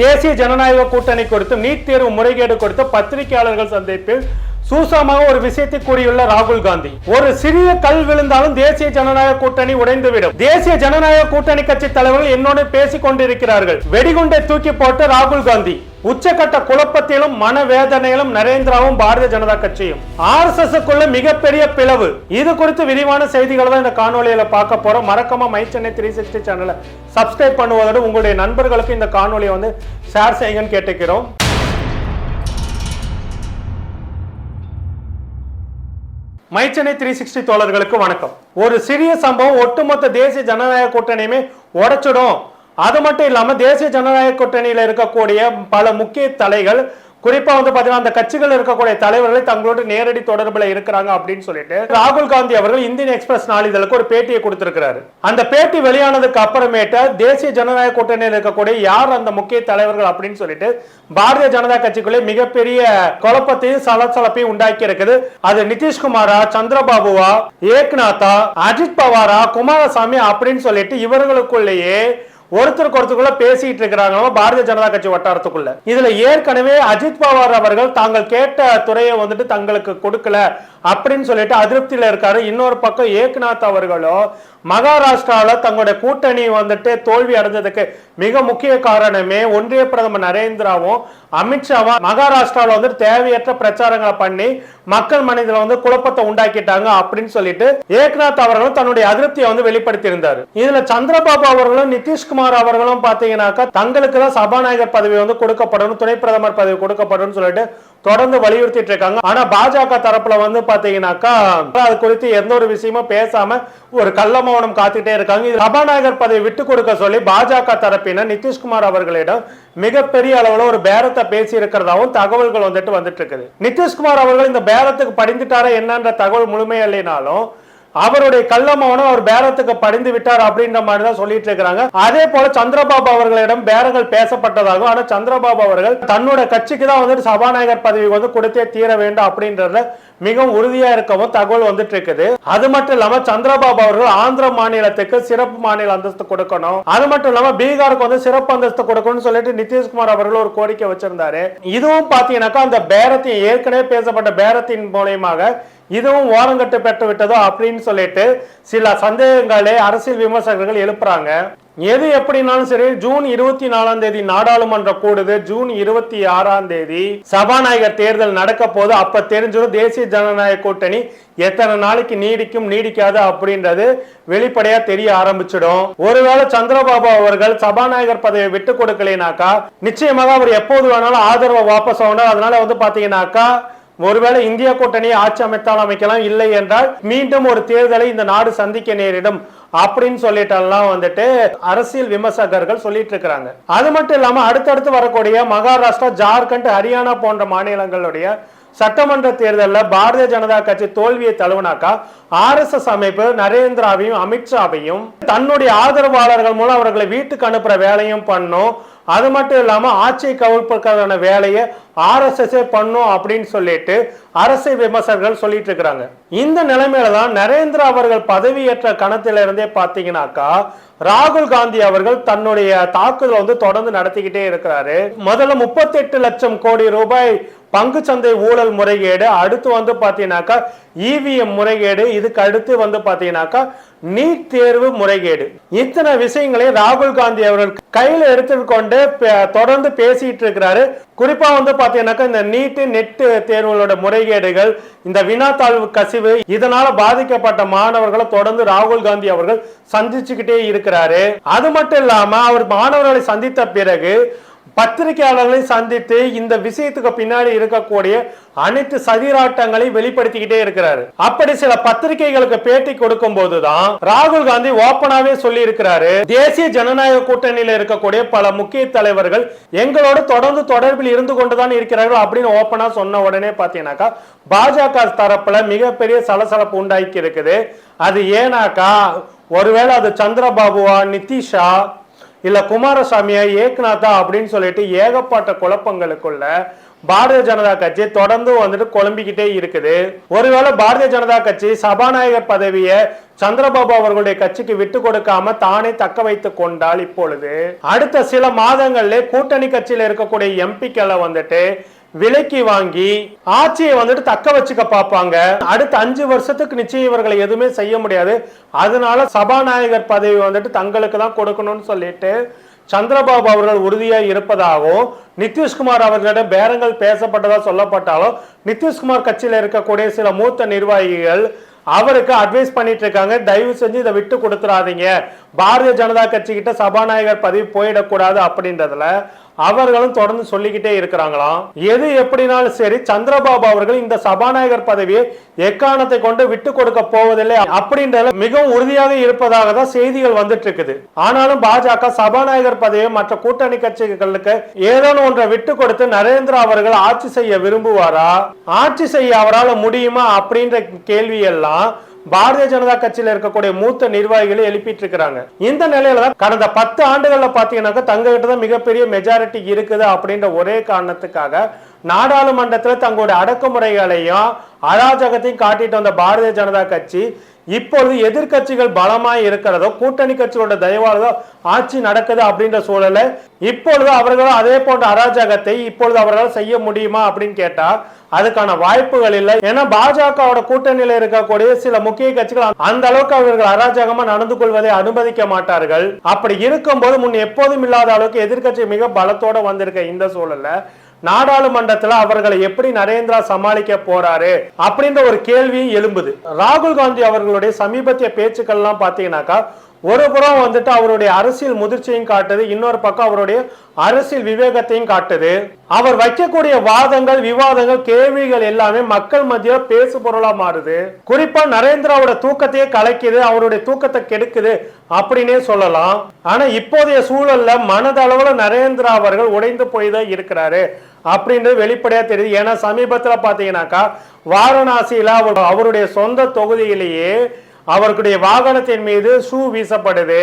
தேசிய ஜனநாயக கூட்டணி குறித்தும் நீட் தேர்வு முறைகேடு குறித்து பத்திரிகையாளர்கள் சந்திப்பில் சூசமாக ஒரு விஷயத்தை கூறியுள்ள ராகுல் காந்தி. ஒரு சிறிய கல் விழுந்தாலும் தேசிய ஜனநாயக கூட்டணி உடைந்துவிடும். தேசிய ஜனநாயக கூட்டணி கட்சி தலைவர்கள் என்னோடு பேசிக் கொண்டிருக்கிறார்கள் வெடிகுண்டை தூக்கி போட்டு ராகுல் காந்தி. உச்சக்கட்ட குழப்பத்திலும் மனவேதனையிலும் நரேந்திராவும் பாரதிய ஜனதா கட்சியும். ஆர் எஸ் மிகப்பெரிய பிளவு. இது குறித்து விரிவான செய்திகளை தான் இந்த காணொலியில பார்க்க போறோம். மறக்காம மை சென்னை த்ரீ சிக்ஸ்டி சேனலை சப்ஸ்கிரைப் பண்ணுவதோடு உங்களுடைய நண்பர்களுக்கு இந்த காணொலியை வந்து ஷேர் செய்யுங்கன்னு கேட்டுக்கிறோம். மைச்சனை த்ரீ சிக்ஸ்டி தோழர்களுக்கு வணக்கம். ஒரு சிறிய சம்பவம் ஒட்டுமொத்த தேசிய ஜனநாயக கூட்டணியுமே உடைச்சிடும். அது மட்டும் இல்லாம தேசிய ஜனநாயக கூட்டணியில இருக்கக்கூடிய பல முக்கிய தலைகள் குறிப்பா வந்து பாத்தீங்கன்னா அந்த கட்சிகள் இருக்கக்கூடிய தலைவர்கள் தங்களோட நேரடி தொடர்புல இருக்கிறாங்க அப்படின்னு சொல்லிட்டு ராகுல் காந்தி அவர்கள் இந்தியன் எக்ஸ்பிரஸ் நாளிதழுக்கு ஒரு பேட்டியை கொடுத்திருக்கிறாரு. அந்த பேட்டி வெளியானதுக்கு அப்புறமேட்ட தேசிய ஜனநாயக கூட்டணியில் இருக்கக்கூடிய யார் அந்த முக்கிய தலைவர்கள் அப்படின்னு சொல்லிட்டு பாரதிய ஜனதா கட்சிக்குள்ளே மிகப்பெரிய குழப்பத்தையும் சலசலப்பையும் உண்டாக்கி இருக்குது. அது நிதிஷ்குமாரா சந்திரபாபுவா ஏக்நாத்தா அஜித் பவாரா குமாரசாமி அப்படின்னு சொல்லிட்டு இவர்களுக்குள்ளேயே ஒருத்தருக்கு ஒருத்தருக்குள்ள பேசிட்டு இருக்கிறாங்களோ பாரதிய ஜனதா கட்சி வட்டாரத்துக்குள்ள. இதுல ஏற்கனவே அஜித் பவார் அவர்கள் தாங்கள் கேட்ட துறையை வந்துட்டு தங்களுக்கு கொடுக்கல. அப்படின்னு சொல்லிட்டு அதிருப்தியில இருக்காரு. இன்னொரு பக்கம் ஏக்நாத் அவர்களோ மகாராஷ்டிராவில் தங்களுடைய கூட்டணி வந்துட்டு தோல்வி அடைஞ்சதுக்கு மிக முக்கிய காரணமே ஒன்றிய பிரதமர் நரேந்திராவும் அமித்ஷாவும் மகாராஷ்டிராவில் வந்து தேவையற்ற பிரச்சாரங்களை பண்ணி மக்கள் மனதில் வந்து குழப்பத்தை உண்டாக்கிட்டாங்க அப்படின்னு சொல்லிட்டு ஏக்நாத் அவர்களும் தன்னுடைய அதிருப்தியை வந்து வெளிப்படுத்தி இருந்தார் இதுல சந்திரபாபு அவர்களும் நிதிஷ்குமார் அவர்களும் பாத்தீங்கன்னாக்கா தங்களுக்கு தான் சபாநாயகர் பதவி வந்து கொடுக்கப்படணும் துணை பிரதமர் பதவி கொடுக்கப்படும் சொல்லிட்டு தொடர்ந்து வலியுறுத்திட்டு இருக்காங்க. ஆனா பாஜக தரப்புல வந்து பாத்தீங்கன்னாக்கா அது குறித்து எந்த ஒரு விஷயமும் பேசாம ஒரு கள்ள மௌனம் காத்துட்டே இருக்காங்க. சபாநாயகர் பதவி விட்டு கொடுக்க சொல்லி பாஜக தரப்பினர் நிதிஷ்குமார் அவர்களிடம் மிகப்பெரிய அளவுல ஒரு பேரத்தை பேசி இருக்கிறதாவும் தகவல்கள் வந்துட்டு வந்துட்டு இருக்குது. நிதிஷ்குமார் அவர்கள் இந்த பேரத்துக்கு படிந்துட்டாரா என்னன்ற தகவல் முழுமையா அவருடைய கள்ளமவனும் அவர் பேரத்துக்கு படிந்து விட்டார் அப்படின்ற மாதிரி தான் சொல்லிட்டு இருக்கிறாங்க. அதே போல சந்திரபாபு அவர்களிடம் பேரங்கள் பேசப்பட்டதாகவும் ஆனா சந்திரபாபு அவர்கள் தன்னோட கட்சிக்கு தான் வந்துட்டு சபாநாயகர் பதவி வந்து கொடுத்தே தீர வேண்டும் அப்படின்றத மிகவும் உறுதியா இருக்கவும் தகவல் வந்துட்டு இருக்குது. அது மட்டும் இல்லாம சந்திரபாபு அவர்கள் ஆந்திர மாநிலத்துக்கு சிறப்பு மாநில அந்தஸ்து கொடுக்கணும். அது மட்டும் இல்லாம பீகாருக்கு வந்து சிறப்பு அந்தஸ்து கொடுக்கணும்னு சொல்லிட்டு நிதிஷ்குமார் அவர்கள் ஒரு கோரிக்கை வச்சிருந்தாரு. இதுவும் பாத்தீங்கன்னாக்கா அந்த பேரத்தின் ஏற்கனவே பேசப்பட்ட பேரத்தின் மூலயமாக இதுவும் ஓரங்கட்டு பெற்று விட்டதோ அப்படின்னு சொல்லிட்டு சில சந்தேகங்களை அரசியல் விமர்சகர்கள் எழுப்புறாங்க. எது எப்படினாலும் சரி ஜூன் இருபத்தி நாலாம் தேதி நாடாளுமன்ற கூடுது. ஜூன் இருபத்தி ஆறாம் தேதி சபாநாயகர் தேர்தல் நடக்க போது அப்ப தெரிஞ்சிடும் தேசிய ஜனநாயக கூட்டணி எத்தனை நாளைக்கு நீடிக்கும் நீடிக்காது அப்படின்றது வெளிப்படையா தெரிய ஆரம்பிச்சிடும். ஒருவேளை சந்திரபாபு அவர்கள் சபாநாயகர் பதவியை விட்டு கொடுக்கலைனாக்கா நிச்சயமாக அவர் எப்போது வேணாலும் ஆதரவை வாபஸ் ஆகணும் அதனால வந்து பாத்தீங்கன்னாக்கா ஒருவேளை இந்திய கூட்டணியை ஆட்சி அமைத்தால் அமைக்கலாம் இல்லை என்றால் மீண்டும் ஒரு தேர்தலை இந்த நாடு சந்திக்க நேரிடும் அப்படின்னு சொல்லிட்டெல்லாம் வந்துட்டு அரசியல் விமர்சகர்கள் சொல்லிட்டு இருக்கிறாங்க. அது மட்டும் இல்லாம அடுத்தடுத்து வரக்கூடிய மகாராஷ்டிரா ஜார்க்கண்ட் ஹரியானா போன்ற மாநிலங்களுடைய சட்டமன்ற தேர்தலில் பாரதிய ஜனதா கட்சி தோல்வியை தழுவினாக்கா ஆர் எஸ் எஸ் அமைப்பு நரேந்திராவையும் அமித்ஷாவையும் தன்னுடைய ஆதரவாளர்கள் மூலம் அவர்களை வீட்டுக்கு அனுப்புற வேலையும் பண்ணும். அது மட்டும் இல்லாமல் ஆட்சியை கவிழ்ப்பதற்கான வேலையை ஆர்எஸ்எஸ்ஸே பண்ணும் அப்படின்னு சொல்லிட்டு அரசு விமர்சகர்கள் சொல்லிட்டு இருக்கிறாங்க. இந்த நிலைமையில தான் நரேந்திரா அவர்கள் பதவியேற்ற கணத்தில இருந்தே ராகுல் காந்தி அவர்கள் தன்னுடைய தாக்குதல் வந்து தொடர்ந்து நடத்திக்கிட்டே இருக்கிறாரு. முதல்ல முப்பத்தி எட்டு லட்சம் கோடி ரூபாய் பங்கு சந்தை ஊழல் முறைகேடு அடுத்து வந்து பார்த்தீங்கன்னாக்கா இவிஎம் முறைகேடு இதுக்கு அடுத்து வந்து பார்த்தீங்கன்னாக்கா நீட் தேர்வு முறைகேடு. இத்தனை விஷயங்களை ராகுல் காந்தி அவர்கள் கையில் எடுத்துக்கொண்டு தொடர்ந்து பேசிட்டு இருக்கிறாரு. குறிப்பா வந்து பாத்தீங்கன்னாக்கா இந்த நீட்டு நெட் தேர்வுகளோட முறைகேடுகள் இந்த வினாத்தாழ்வு கசிவு இதனால பாதிக்கப்பட்ட மாணவர்களை தொடர்ந்து ராகுல் காந்தி அவர்கள் சந்திச்சுக்கிட்டே இருக்கிறாரு. அது மட்டும் இல்லாம அவர் மாணவர்களை சந்தித்த பிறகு பத்திரிகையாளர்களை சந்தித்து இந்த விஷயத்துக்கு பின்னாடி இருக்கக்கூடிய அனைத்து சதிராட்டங்களையும் வெளிப்படுத்திக்கிட்டே இருக்கிறாரு. அப்படி சில பத்திரிகைகளுக்கு பேட்டி கொடுக்கும் போதுதான் ராகுல் காந்தி ஓப்பனாவே சொல்லி இருக்கிறாரு தேசிய ஜனநாயக கூட்டணியில இருக்கக்கூடிய பல முக்கிய தலைவர்கள் எங்களோடு தொடர்ந்து தொடர்பில் இருந்து கொண்டுதான் இருக்கிறார்கள் அப்படின்னு ஓப்பனா சொன்ன உடனே பாத்தீங்கன்னாக்கா பாஜக தரப்புல மிகப்பெரிய சலசலப்பு உண்டாக்கி இருக்குது. அது ஏனாக்கா ஒருவேளை அது சந்திரபாபுவா நிதிஷா இல்லை குமாரசாமியா ஏக்நாதா அப்படின்னு சொல்லிட்டு ஏகப்பட்ட குழப்பங்களுக்குள்ள பாரதிய ஜனதா கட்சி தொடர்ந்து வந்துட்டு குழம்பிக்கிட்டே இருக்குது. ஒருவேளை பாரதிய ஜனதா கட்சி சபாநாயகர் பதவியை சந்திரபாபு அவர்களுடைய கட்சிக்கு விட்டு கொடுக்காம தானே தக்க வைத்துக் கொண்டால் இப்பொழுது அடுத்த சில மாதங்களிலே கூட்டணி கட்சியில இருக்கக்கூடிய எம்பிக்களை வந்துட்டு விலைக்கு வாங்கி ஆட்சியை வந்துட்டு தக்க வச்சுக்க பார்ப்பாங்க. அடுத்த அஞ்சு வருஷத்துக்கு நிச்சயம் இவர்களை எதுவுமே செய்ய முடியாது. அதனால சபாநாயகர் பதவி வந்துட்டு தங்களுக்கு தான் கொடுக்கணும்னு சொல்லிட்டு சந்திரபாபு அவர்கள் உறுதியாக இருப்பதாகவும் நிதிஷ்குமார் அவர்களிடம் பேரங்கள் பேசப்பட்டதாக சொல்லப்பட்டாலும் நிதிஷ்குமார் கட்சியில் இருக்கக்கூடிய சில மூத்த நிர்வாகிகள் அவருக்கு அட்வைஸ் பண்ணிட்டு இருக்காங்க. தயவு செஞ்சு இதை விட்டு கொடுத்துறாதீங்க. பாரதிய ஜனதா கட்சி கிட்ட சபாநாயகர் பதவி போயிடக்கூடாது அப்படின்றதுல அவர்களும் தொடர்ந்து சொல்லிக்கிட்டே இருக்கிறாங்களாம். எது எப்படினாலும் சரி சந்திரபாபு அவர்கள் இந்த சபாநாயகர் பதவியை எக்காரணத்தை கொண்டு விட்டு கொடுக்க போவதில்லை அப்படின்றதுல மிகவும் உறுதியாக இருப்பதாக தான் செய்திகள் வந்துட்டு இருக்குது ஆனாலும் பாஜக சபாநாயகர் பதவியை மற்ற கூட்டணி கட்சிகளுக்கு ஏதேனும் ஒன்றை விட்டு கொடுத்து நரேந்திர அவர்கள் ஆட்சி செய்ய விரும்புவாரா? ஆட்சி செய்ய அவரால் முடியுமா அப்படின்ற கேள்வி எல்லாம் பாரதிய ஜனதா கட்சியில இருக்கக்கூடிய மூத்த நிர்வாகிகளை எழுப்பிட்டு இருக்கிறாங்க இந்த நிலையில தான் கடந்த பத்து ஆண்டுகள்ல பாத்தீங்கன்னாக்கா தங்ககிட்ட தான் மிகப்பெரிய மெஜாரிட்டி இருக்குது அப்படின்ற ஒரே காரணத்துக்காக நாடாளுமன்றத்தில் தங்களுடைய அடக்குமுறைகளையும் அராஜகத்தையும் காட்டிட்டு வந்த பாரதிய ஜனதா கட்சி இப்பொழுது எதிர்க்கட்சிகள் பலமாய் இருக்கிறதோ கூட்டணி கட்சிகளோட தயவாலதோ ஆட்சி நடக்குது அப்படின்ற சூழல்ல இப்பொழுது அவர்களும் அதே போன்ற அராஜகத்தை இப்பொழுது அவர்களால் செய்ய முடியுமா அப்படின்னு கேட்டா அதுக்கான வாய்ப்புகள் இல்லை. ஏன்னா பாஜகவோட கூட்டணியில இருக்கக்கூடிய சில முக்கிய கட்சிகள் அந்த அளவுக்கு அவர்கள் அராஜகமா நடந்து கொள்வதை அனுமதிக்க மாட்டார்கள். அப்படி இருக்கும்போது முன் எப்போதும் இல்லாத அளவுக்கு எதிர்க்கட்சி மிக பலத்தோட வந்திருக்க இந்த சூழல்ல நாடாளுமன்றத்துல அவர்களை எப்படி நரேந்திரா சமாளிக்க போறாரு அப்படின்ற ஒரு கேள்வியும் எழும்புது. ராகுல் காந்தி அவர்களுடைய சமீபத்திய பேச்சுக்கள்லாம் பாத்தீங்கன்னாக்கா ஒரு புறம் வந்துட்டு அவருடைய அரசியல் முதிர்ச்சியும் காட்டுது இன்னொரு பக்கம் அவருடைய அரசியல் விவேகத்தையும் காட்டுது. அவர் வைக்கக்கூடிய வாதங்கள் விவாதங்கள் கேள்விகள் எல்லாமே மக்கள் மத்தியில பேசு பொருளா மாறுது. குறிப்பா நரேந்திராவோட தூக்கத்தையே கலைக்குது அவருடைய தூக்கத்தை கெடுக்குது அப்படின்னே சொல்லலாம். ஆனா இப்போதைய சூழல்ல மனதளவுல நரேந்திரா அவர்கள் உடைந்து போய் தான் இருக்கிறாரு அப்படின்றது வெளிப்படையா தெரியுது. ஏன்னா சமீபத்துல பாத்தீங்கன்னாக்கா வாரணாசியில அவர் அவருடைய சொந்த தொகுதியிலேயே அவர்களுடைய வாகனத்தின் மீது ஷூ வீசப்படுது.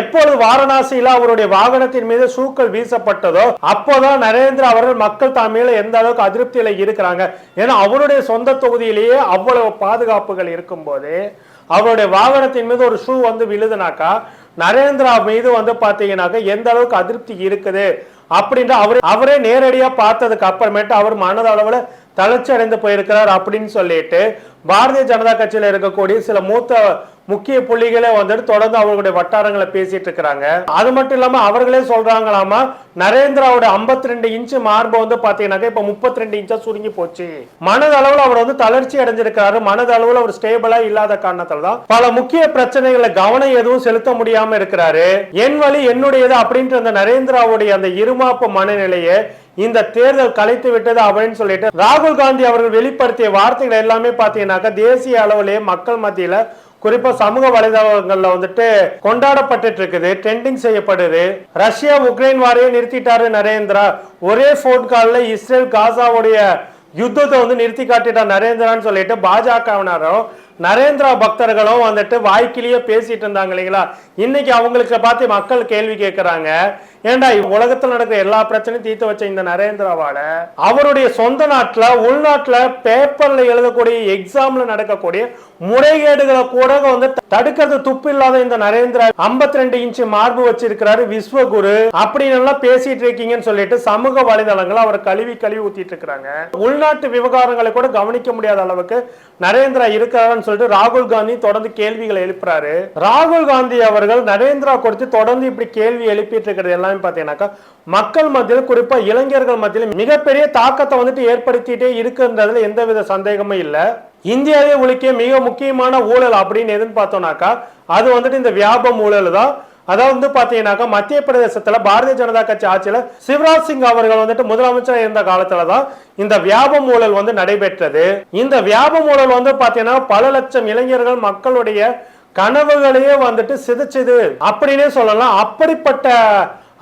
எப்பொழுது வாரணாசியில அவருடைய வாகனத்தின் மீது ஷூக்கள் வீசப்பட்டதோ அப்போதான் நரேந்திர அவர்கள் மக்கள் தலைமையில எந்த அளவுக்கு அதிருப்தியில இருக்கிறாங்க. ஏன்னா அவருடைய சொந்த தொகுதியிலேயே அவ்வளவு பாதுகாப்புகள் இருக்கும்போது அவருடைய வாகனத்தின் மீது ஒரு ஷூ வந்து விழுதுனாக்கா நரேந்திரா மீது வந்து பார்த்தீங்கன்னாக்க எந்த அளவுக்கு அதிருப்தி இருக்குது அப்படின்ற அவரே அவரே நேரடியா பார்த்ததுக்கு அப்புறமேட்டு அவர் மனதளவுல தளர்ச்சி அடைந்து போயிருக்கிறார் அப்படின்னு சொல்லிட்டு பாரதிய ஜனதா கட்சியில இருக்கக்கூடிய சில மூத்த முக்கிய புள்ளிகளே வந்துட்டு தொடர்ந்து அவர்களுடைய வட்டாரங்களை பேசிட்டு இருக்கிறாங்க. அது மட்டும் இல்லாம அவர்களே சொல்றாங்களாமா நரேந்திராவோட 52 ரெண்டு இன்ச்சு மார்பு வந்து பாத்தீங்கன்னாக்கா இப்ப 32 ரெண்டு இன்ச்சா சுருங்கி போச்சு. மனதளவுல அவர் வந்து தளர்ச்சி அடைஞ்சிருக்காரு மனதளவுல அவர் ஸ்டேபிளா இல்லாத காரணத்தால தான் பல முக்கிய பிரச்சனைகளை கவனம் எதுவும் செலுத்த முடியாம இருக்கிறாரு. என் வழி என்னுடையது அப்படின்ற அந்த நரேந்திராவுடைய அந்த இருமாப்பு மனநிலையை இந்த தேர்தல் கலைத்து விட்டது அப்படின்னு சொல்லிட்டு ராகுல் காந்தி அவர்கள் வெளிப்படுத்திய வார்த்தைகள் எல்லாமே பாத்தீங்கன்னாக்கா தேசிய அளவிலேயே மக்கள் மத்தியில குறிப்பா சமூக வலைதளங்கள்ல வந்துட்டு கொண்டாடப்பட்டு இருக்குது ட்ரெண்டிங் செய்யப்படுது. ரஷ்யா உக்ரைன் வாரையே நிறுத்திட்டாரு நரேந்திரா. ஒரே போன் கால்ல இஸ்ரேல் காசாவுடைய யுத்தத்தை வந்து நிறுத்தி காட்டிட்டார் நரேந்திரான்னு சொல்லிட்டு பாஜகவினரும் நரேந்திரா பக்தர்களும் வந்துட்டு வாய்க்கிலேயே பேசிட்டு இருந்தாங்க இல்லைங்களா? இன்னைக்கு அவங்களுக்கு பார்த்து மக்கள் கேள்வி கேட்கறாங்க. ஏன்டா உலகத்தில் நடக்கிற எல்லா பிரச்சனையும் தீர்த்து வச்ச இந்த நரேந்திராவால அவருடைய சொந்த நாட்டுல உள்நாட்டுல பேப்பர்ல எழுதக்கூடிய எக்ஸாம்ல நடக்கக்கூடிய முறைகேடுகளை கூட வந்து தடுக்கிறது துப்பு இல்லாத இந்த நரேந்திரா 52 ரெண்டு இன்ச்சு மார்பு வச்சிருக்கிறாரு விஸ்வகுரு. அப்படின்னு எல்லாம் பேசிட்டு இருக்கீங்கன்னு சொல்லிட்டு சமூக வலைதளங்கள் அவர் கழுவி கழுவி ஊத்திட்டு இருக்கிறாங்க. உள்நாட்டு விவகாரங்களை கூட கவனிக்க முடியாத அளவுக்கு நரேந்திரா இருக்கிறாருன்னு சொல்லிட்டு ராகுல் காந்தி தொடர்ந்து கேள்விகளை எழுப்புறாரு. ராகுல் காந்தி அவர்கள் நரேந்திரா கொடுத்து தொடர்ந்து இப்படி கேள்வி எழுப்பிட்டு இருக்கிறது எல்லாமே பாத்தீங்கன்னாக்கா மக்கள் மத்தியில் குறிப்பா இளைஞர்கள் மத்தியில் மிகப்பெரிய தாக்கத்தை வந்துட்டு ஏற்படுத்திட்டே இருக்குன்றதுல எந்தவித சந்தேகமும் இல்ல. இந்தியாவே ஒழிக்க மிக முக்கியமான ஊழல் அப்படின்னு எதுன்னு பார்த்தோம்னாக்கா அது வந்துட்டு இந்த வியாபம் ஊழல் தான் அதாவது வந்து பாத்தீங்கன்னாக்கா மத்திய பிரதேசத்துல பாரதிய ஜனதா கட்சி ஆட்சியில சிவராஜ் சிங் அவர்கள் வந்துட்டு முதலமைச்சராக இருந்த காலத்துல தான் இந்த வியாபம் ஊழல் வந்து நடைபெற்றது. இந்த வியாபம் ஊழல் வந்து பாத்தீங்கன்னா பல லட்சம் இளைஞர்கள் மக்களுடைய கனவுகளையே வந்துட்டு சிதைச்சது அப்படின்னே சொல்லலாம். அப்படிப்பட்ட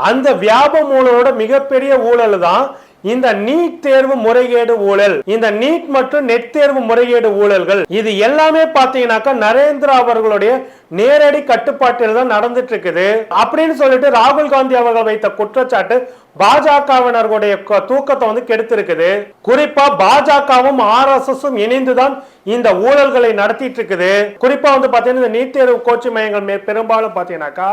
அந்த வியாபம் ஊழலோட மிகப்பெரிய ஊழல் தான் இந்த நீட் தேர்வு முறைகேடு ஊழல் இந்த நீட் மற்றும் நெட் தேர்வு முறைகேடு ஊழல்கள் இது எல்லாமே பாத்தீங்கன்னாக்கா நரேந்திரா அவர்களுடைய நேரடி கட்டுப்பாட்டில் தான் நடந்துட்டு இருக்குது அப்படின்னு சொல்லிட்டு ராகுல் காந்தி அவர்கள் வைத்த குற்றச்சாட்டு பாஜகவினர்களுடைய தூக்கத்தை வந்து கெடுத்திருக்குது. குறிப்பா பாஜகவும் ஆர் எஸ் எஸ் இணைந்துதான் இந்த ஊழல்களை நடத்திட்டு இருக்குது குறிப்பா வந்து பாத்தீங்கன்னா இந்த நீட் தேர்வு கோச்சி மையங்கள் பெரும்பாலும் பாத்தீங்கன்னாக்கா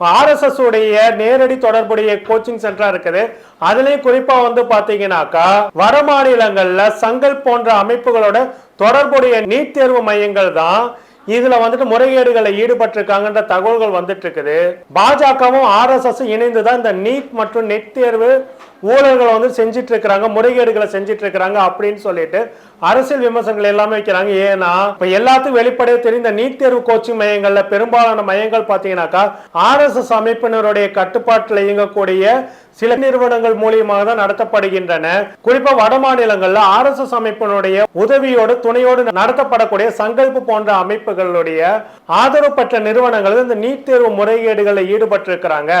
ஆர்எஸ்எஸ் உடைய நேரடி தொடர்புடைய கோச்சிங் சென்டரா இருக்குது. அதுலயும் குறிப்பா வந்து பாத்தீங்கன்னாக்கா வட மாநிலங்கள்ல சங்கல் போன்ற அமைப்புகளோட தொடர்புடைய நீட் தேர்வு மையங்கள் தான் இதுல வந்துட்டு முறைகேடுகளை ஈடுபட்டிருக்காங்கன்ற தகவல்கள் வந்துட்டு இருக்குது. பாஜகவும் ஆர்எஸ்எஸ் இணைந்து தான் இந்த நீட் மற்றும் நெட் தேர்வு ஊழல்களை வந்து செஞ்சிட்டு இருக்கிறாங்க முறைகேடுகளை செஞ்சிட்டு இருக்கிறாங்க அப்படின்னு சொல்லிட்டு அரசியல் விமர்சனங்கள் எல்லாமே வைக்கிறாங்க. ஏன்னா இப்ப எல்லாத்துக்கும் வெளிப்படையா தெரிந்த நீட் தேர்வு கோச்சிங் மையங்கள்ல பெரும்பாலான மையங்கள் பாத்தீங்கன்னாக்கா ஆர்எஸ்எஸ் அமைப்பினருடைய கட்டுப்பாட்டில் இயங்கக்கூடிய சில நிறுவனங்கள் மூலியமாக தான் நடத்தப்படுகின்றன. குறிப்பா வட மாநிலங்கள்ல ஆர்எஸ்எஸ் அமைப்பினுடைய உதவியோடு துணையோடு நடத்தப்படக்கூடிய சங்கல்பு போன்ற அமைப்புகளுடைய ஆதரவு பெற்ற நிறுவனங்கள் இந்த நீட் தேர்வு முறைகேடுகளில் ஈடுபட்டிருக்கிறாங்க.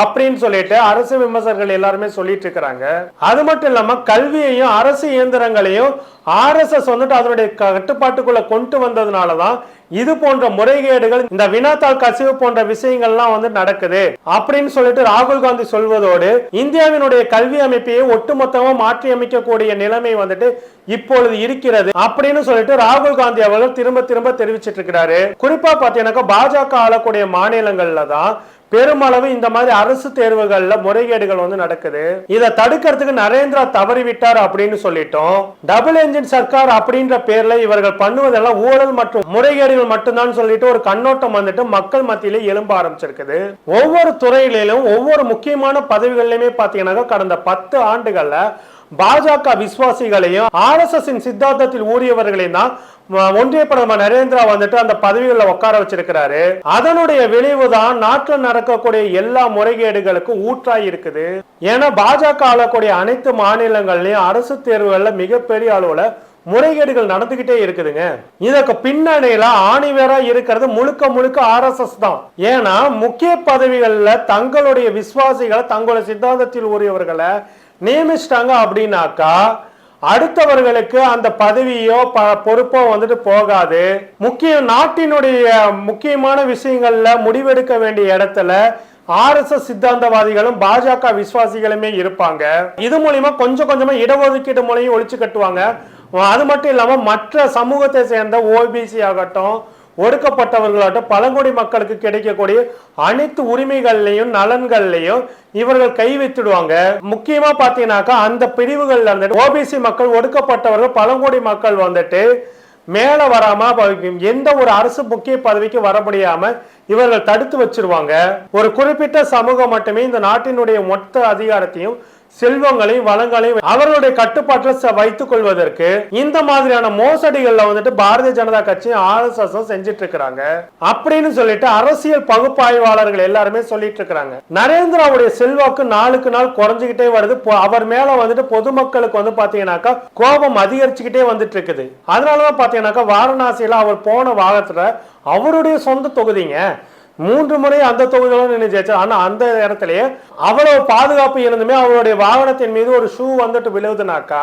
அப்படின்னு சொல்லிட்டு அரசு விமர்சகர்கள் எல்லாருமே சொல்லிட்டு இருக்கிறாங்க அது மட்டும் இல்லாம கல்வியையும் அரசு இயந்திரங்களையும் ஆர்எஸ்எஸ் வந்துட்டு அதனுடைய கட்டுப்பாட்டுக்குள்ள கொண்டு வந்ததுனாலதான் இது போன்ற முறைகேடுகள் இந்த வினாத்தாள் கசிவு போன்ற விஷயங்கள்லாம் வந்து நடக்குது. அப்படின்னு சொல்லிட்டு ராகுல் காந்தி சொல்வதோடு இந்தியாவினுடைய கல்வி அமைப்பையே ஒட்டுமொத்தமா மாற்றி அமைக்கக்கூடிய நிலைமை வந்துட்டு இப்பொழுது இருக்கிறது அப்படின்னு சொல்லிட்டு ராகுல் காந்தி அவர்கள் திரும்ப திரும்ப தெரிவிச்சிட்டு இருக்கிறாரு. குறிப்பா பாத்தீங்கன்னாக்கா பாஜக ஆளக்கூடிய மாநிலங்கள்ல தான் பெருமளவு இந்த மாதிரி அரசு தேர்வுகள்ல முறைகேடுகள் வந்து நடக்குது. இதை தடுக்கிறதுக்கு நரேந்திரா தவறிவிட்டார் அப்படின்னு சொல்லிட்டோம். டபுள் என்ஜின் சர்க்கார் அப்படின்ற பேர்ல இவர்கள் பண்ணுவதெல்லாம் ஊழல் மற்றும் முறைகேடுகள் மட்டும்தான் சொல்லிட்டு ஒரு கண்ணோட்டம் வந்துட்டு மக்கள் மத்தியிலே எழும்ப ஆரம்பிச்சிருக்குது. ஒவ்வொரு துறையிலும் ஒவ்வொரு முக்கியமான பதவிகளிலுமே பாத்தீங்கன்னாக்கா கடந்த பத்து ஆண்டுகள்ல பாஜக விசுவாசிகளையும் ஆர் எஸ் எஸ் சித்தாந்தத்தில் ஊறியவர்களையும் தான் ஒன்றிய பிரதமர் நரேந்திரா வந்துட்டு அந்த பதவிகளில் உட்கார வச்சிருக்கிறாரு. அதனுடைய விளைவு தான் நாட்டில் நடக்கக்கூடிய எல்லா முறைகேடுகளுக்கும் ஊற்றாய் இருக்குது. ஏன்னா பாஜக ஆளக்கூடிய அனைத்து மாநிலங்கள்லயும் அரசு தேர்வுகள்ல மிகப்பெரிய அளவுல முறைகேடுகள் நடந்துகிட்டே இருக்குதுங்க. இதற்கு பின்னணியில ஆணிவேரா இருக்கிறது முழுக்க முழுக்க ஆர்எஸ்எஸ் தான். ஏன்னா முக்கிய பதவிகளில் தங்களுடைய விசுவாசிகளை தங்களுடைய சித்தாந்தத்தில் உரியவர்களை நியமிச்சிட்டாங்க அப்படின்னாக்கா அடுத்தவர்களுக்கு அந்த பதவியோ ப- பொறுப்போ வந்துட்டு போகாது. முக்கிய நாட்டினுடைய முக்கியமான விஷயங்கள்ல முடிவெடுக்க வேண்டிய இடத்துல ஆர்எஸ்எஸ் சித்தாந்தவாதிகளும் பாஜக விசுவாசிகளுமே இருப்பாங்க. இது மூலியமா கொஞ்சம் கொஞ்சமா இடஒதுக்கீடு மூலையும் ஒழிச்சு கட்டுவாங்க. அது மட்டும் இல்லாம மற்ற சமூகத்தை சேர்ந்த ஓபிசி ஆகட்டும் ஒடுக்கப்பட்டவர்களாகட்டும் பழங்குடி மக்களுக்கு கிடைக்கக்கூடிய அனைத்து உரிமைகள்லையும் நலன்கள்லையும் இவர்கள் கை வைத்துடுவாங்க. முக்கியமா பாத்தீங்கன்னாக்கா அந்த பிரிவுகள்ல வந்துட்டு ஓபிசி மக்கள் ஒடுக்கப்பட்டவர்கள் பழங்குடி மக்கள் வந்துட்டு மேல வராம எந்த ஒரு அரசு முக்கிய பதவிக்கு வர முடியாம இவர்கள் தடுத்து வச்சிருவாங்க. ஒரு குறிப்பிட்ட சமூகம் மட்டுமே இந்த நாட்டினுடைய மொத்த அதிகாரத்தையும் செல்வங்களையும் வளங்களையும் அவர்களுடைய கட்டுப்பாட்டில் வைத்துக் கொள்வதற்கு இந்த மாதிரியான மோசடிகள்ல வந்துட்டு பாரதிய ஜனதா கட்சி ஆர்எஸ்எஸ் செஞ்சிட்டு இருக்கிறாங்க அப்படின்னு சொல்லிட்டு அரசியல் பகுப்பாய்வாளர்கள் எல்லாருமே சொல்லிட்டு இருக்கிறாங்க நரேந்திராவுடைய செல்வாக்கு நாளுக்கு நாள் குறைஞ்சுக்கிட்டே வருது. அவர் மேல வந்துட்டு பொதுமக்களுக்கு வந்து பாத்தீங்கன்னாக்கா கோபம் அதிகரிச்சுக்கிட்டே வந்துட்டு இருக்குது அதனாலதான் பாத்தீங்கன்னாக்கா வாரணாசியில அவர் போன வாகத்துல அவருடைய சொந்த தொகுதிங்க மூன்று முறை அந்த தொகுதியில நின்று ஜெயிச்சார் ஆனா அந்த இடத்துலயே அவ்வளவு பாதுகாப்பு இருந்துமே அவருடைய வாகனத்தின் மீது ஒரு ஷூ வந்துட்டு விழுவுதுனாக்கா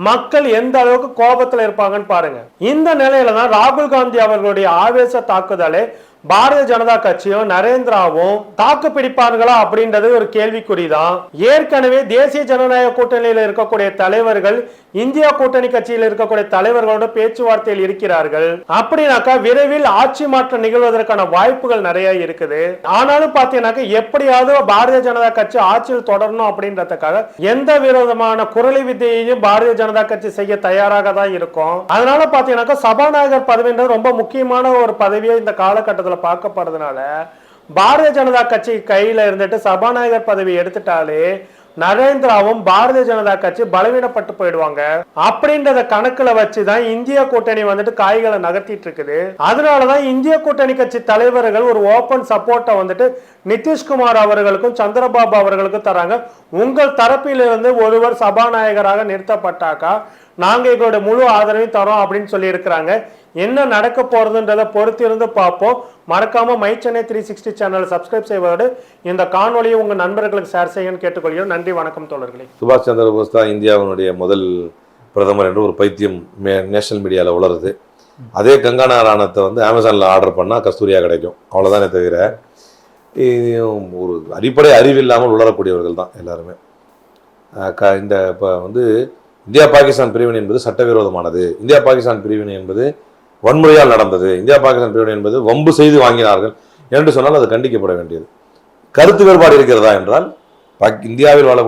மக்கள் எந்த அளவுக்கு கோபத்துல இருப்பாங்கன்னு பாருங்க. இந்த நிலையில தான் ராகுல் காந்தி அவர்களுடைய ஆவேச தாக்குதலை பாரதிய ஜனதா கட்சியும் நரேந்திராவும் தாக்கு பிடிப்பார்களா அப்படின்றது ஒரு கேள்விக்குறிதான். ஏற்கனவே தேசிய ஜனநாயக கூட்டணியில் இருக்கக்கூடிய தலைவர்கள் இந்தியா கூட்டணி கட்சியில் இருக்கக்கூடிய தலைவர்களோட பேச்சுவார்த்தையில் இருக்கிறார்கள். அப்படின்னாக்கா விரைவில் ஆட்சி மாற்றம் நிகழ்வதற்கான வாய்ப்புகள் நிறைய இருக்குது. ஆனாலும் பாத்தீங்கன்னாக்கா எப்படியாவது பாரதிய ஜனதா கட்சி ஆட்சியில் தொடரணும் அப்படின்றதுக்காக எந்த விரோதமான குரலி வித்தையையும் பாரதிய ஜனதா கட்சி செய்ய தயாராக தான் இருக்கும். அதனால பாத்தீங்கன்னாக்கா சபாநாயகர் பதவின்றது ரொம்ப முக்கியமான ஒரு பதவியை இந்த காலகட்டத்தில் பார்க்கப்படுறதுனால பாரதிய ஜனதா கட்சி கையில இருந்துட்டு சபாநாயகர் பதவி எடுத்துட்டாலே நரேந்திராவும் பாரதிய ஜனதா கட்சி பலவீனப்பட்டு போயிடுவாங்க. அப்படின்றத கணக்குல வச்சுதான் இந்திய கூட்டணி வந்துட்டு காய்களை நகர்த்திட்டு இருக்குது. அதனாலதான் இந்திய கூட்டணி கட்சி தலைவர்கள் ஒரு ஓபன் சப்போர்ட்டை வந்துட்டு நிதிஷ்குமார் அவர்களுக்கும் சந்திரபாபு அவர்களுக்கும் தராங்க. உங்கள் தரப்பிலிருந்து ஒருவர் சபாநாயகராக நிறுத்தப்பட்டாக்கா நாங்க எங்களோட முழு ஆதரவையும் தரோம் அப்படின்னு சொல்லி இருக்கிறாங்க என்ன நடக்க போறதுன்றதை பொறுத்திருந்து பார்ப்போம். மறக்காம my Chennai three sixty channel subscribe செய்வதோடு இந்த காணொலியை உங்க நண்பர்களுக்கு ஷேர் செய்யணும்னு கேட்டுக்கொள்கிறோம். நன்றி வணக்கம் தோழர்களே. சுபாஷ் சந்திர போஸ் தான் இந்தியாவினுடைய முதல் பிரதமர் என்று ஒரு பைத்தியம் நேஷனல் மீடியாவில் உளருது. அதே கங்கானா ராணத்தை வந்து அமேசானில் ஆர்டர் பண்ணால் கஸ்தூரியா கிடைக்கும். அவ்வளோதானே தவிர இது ஒரு அடிப்படை அறிவு இல்லாமல் உளரக்கூடியவர்கள் தான் எல்லாருமே. க இந்த இப்போ வந்து இந்தியா பாகிஸ்தான் பிரிவினை என்பது சட்டவிரோதமானது. இந்தியா பாகிஸ்தான் பிரிவினை என்பது வன்முறையால் நடந்தது. இந்தியா பாகிஸ்தான் பிரிவினை என்பது வம்பு செய்து வாங்கினார்கள் என்று சொன்னால் அது கண்டிக்கப்பட வேண்டியது. கருத்து வேறுபாடு இருக்கிறதா என்றால் இந்தியாவில் வாழ